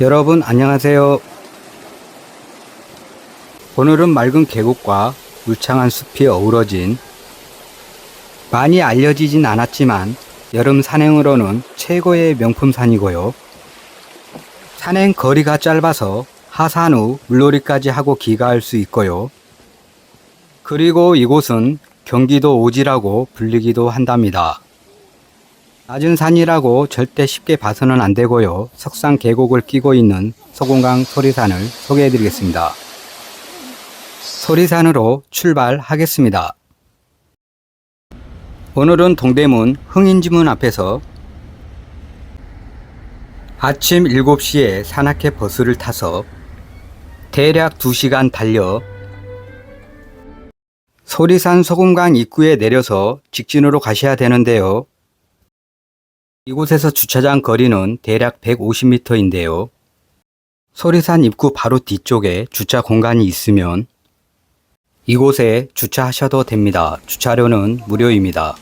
여러분 안녕하세요. 오늘은 맑은 계곡과 울창한 숲이 어우러진 많이 알려지진 않았지만 여름 산행으로는 최고의 명품 산이고요. 산행 거리가 짧아서 하산 후 물놀이까지 하고 귀가할 수 있고요. 그리고 이곳은 경기도 오지라고 불리기도 한답니다. 낮은 산이라고 절대 쉽게 봐서는 안 되고요. 석산 계곡을 끼고 있는 소금강 소리산을 소개해 드리겠습니다. 소리산으로 출발하겠습니다. 오늘은 동대문 흥인지문 앞에서 아침 7시에 산악회 버스를 타서 대략 2시간 달려 소리산 소금강 입구에 내려서 직진으로 가셔야 되는데요. 이곳에서 주차장 거리는 대략 150m인데요. 소리산 입구 바로 뒤쪽에 주차 공간이 있으면 이곳에 주차하셔도 됩니다. 주차료는 무료입니다.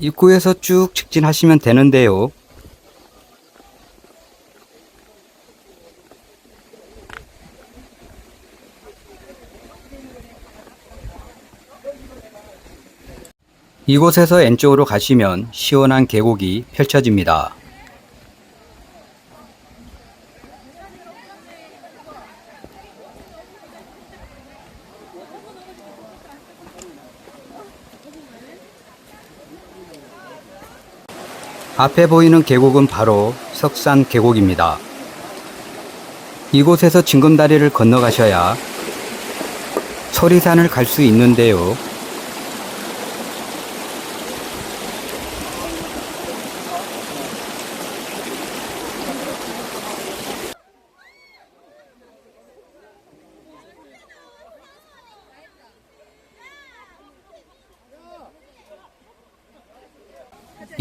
입구에서 쭉 직진하시면 되는데요. 이곳에서 N쪽으로 가시면 시원한 계곡이 펼쳐집니다. 앞에 보이는 계곡은 바로 석산 계곡입니다. 이곳에서 징검다리를 건너가셔야 소리산을 갈 수 있는데요.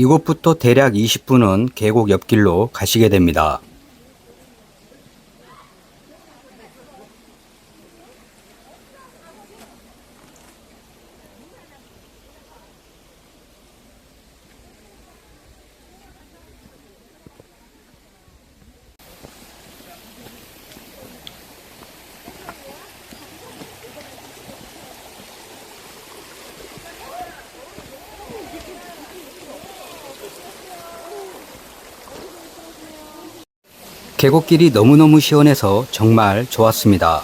이곳부터 대략 20분은 계곡 옆길로 가시게 됩니다. 계곡길이 너무너무 시원해서 정말 좋았습니다.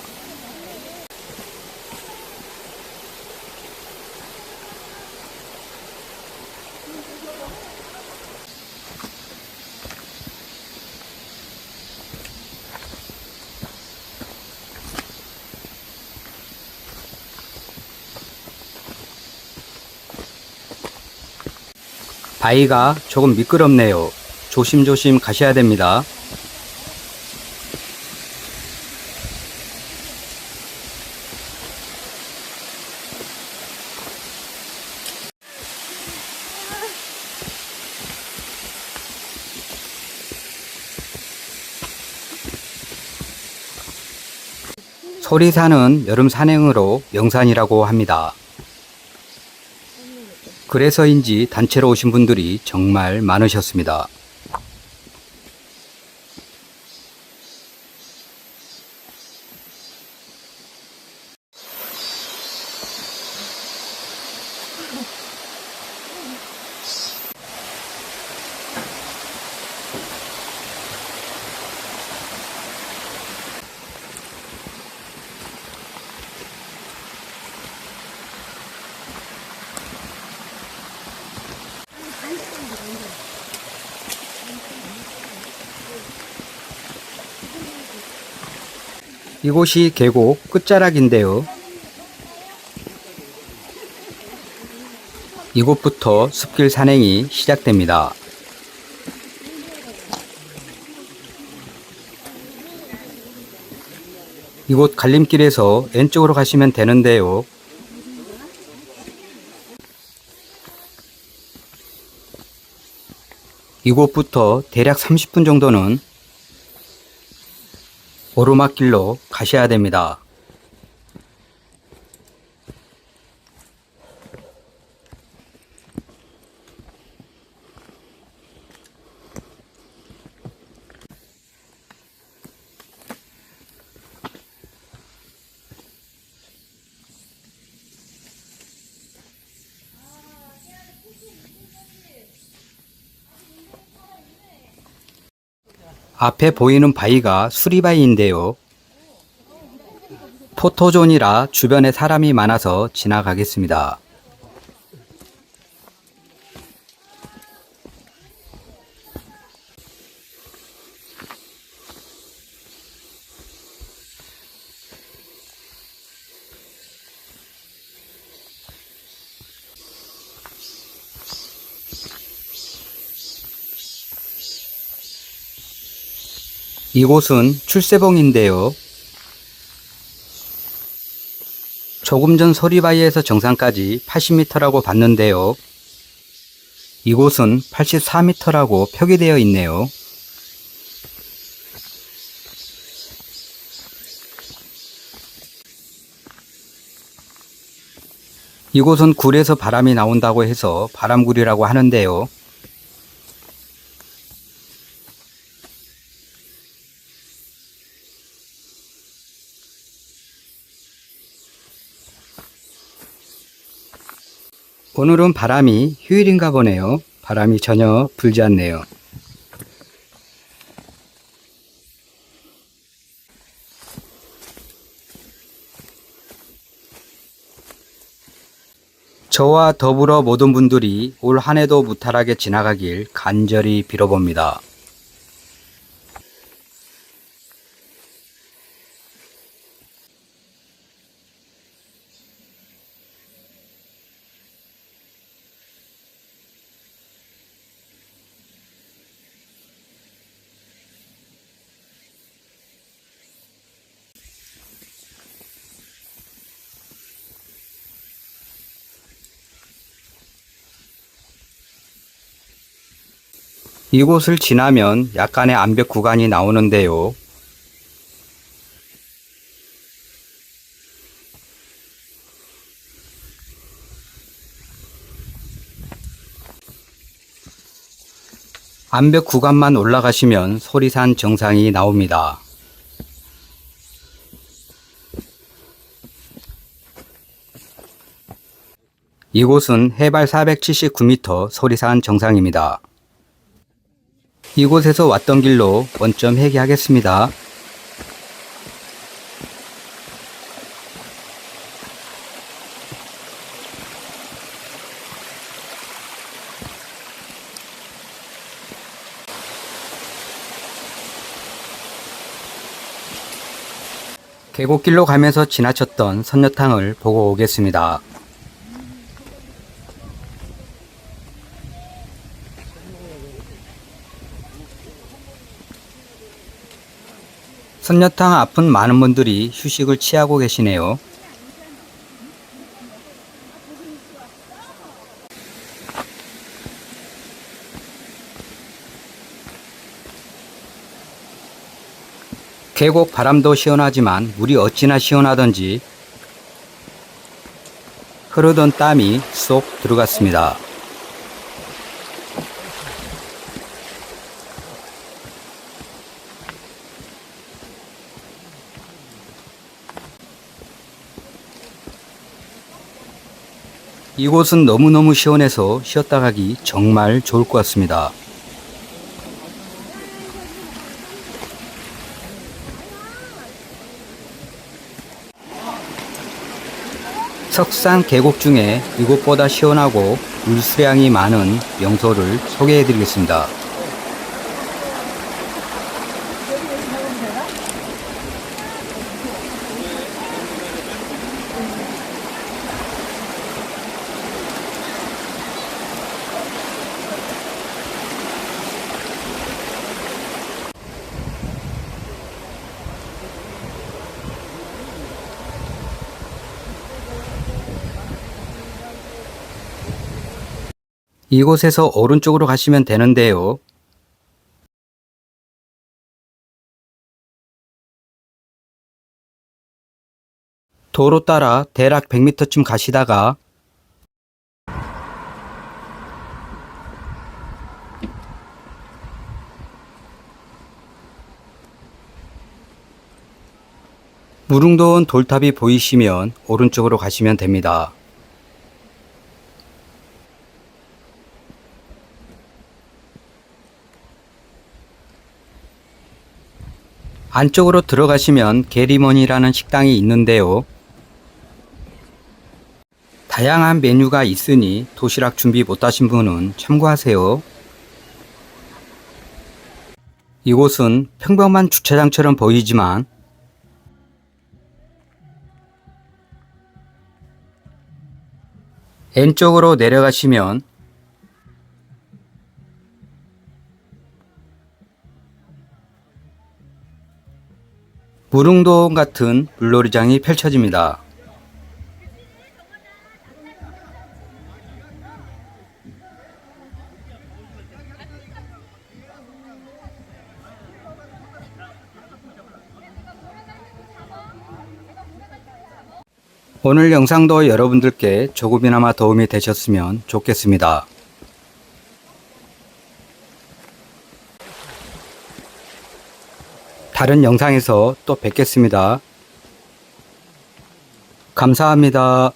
바위가 조금 미끄럽네요. 조심조심 가셔야 됩니다. 소리산은 여름 산행으로 명산이라고 합니다. 그래서인지 단체로 오신 분들이 정말 많으셨습니다. 이곳이 계곡 끝자락인데요. 이곳부터 숲길 산행이 시작됩니다. 이곳 갈림길에서 왼쪽으로 가시면 되는데요. 이곳부터 대략 30분 정도는 오르막길로 가셔야 됩니다. 앞에 보이는 바위가 수리바위인데요. 포토존이라 주변에 사람이 많아서 지나가겠습니다. 이곳은 출세봉인데요. 조금 전 소리바위에서 정상까지 80m라고 봤는데요. 이곳은 84m라고 표기되어 있네요. 이곳은 굴에서 바람이 나온다고 해서 바람굴이라고 하는데요. 오늘은 바람이 휴일인가 보네요. 바람이 전혀 불지 않네요. 저와 더불어 모든 분들이 올 한 해도 무탈하게 지나가길 간절히 빌어봅니다. 이곳을 지나면 약간의 암벽 구간이 나오는데요. 암벽 구간만 올라가시면 소리산 정상이 나옵니다. 이곳은 해발 479m 소리산 정상입니다. 이곳에서 왔던 길로 원점 회귀하겠습니다. 계곡길로 가면서 지나쳤던 선녀탕을 보고 오겠습니다. 선녀탕 앞은 많은 분들이 휴식을 취하고 계시네요. 계곡 바람도 시원하지만 물이 어찌나 시원하던지 흐르던 땀이 쏙 들어갔습니다. 이곳은 너무너무 시원해서 쉬었다 가기 정말 좋을 것 같습니다. 석산 계곡 중에 이곳보다 시원하고 물수량이 많은 명소를 소개해 드리겠습니다. 이곳에서 오른쪽으로 가시면 되는데요. 도로 따라 대략 100m쯤 가시다가 무릉도원 돌탑이 보이시면 오른쪽으로 가시면 됩니다. 안쪽으로 들어가시면 게리먼이라는 식당이 있는데요. 다양한 메뉴가 있으니 도시락 준비 못하신 분은 참고하세요. 이곳은 평범한 주차장처럼 보이지만 N쪽으로 내려가시면 무릉도원 같은 물놀이장이 펼쳐집니다. 오늘 영상도 여러분들께 조금이나마 도움이 되셨으면 좋겠습니다. 다른 영상에서 또 뵙겠습니다. 감사합니다.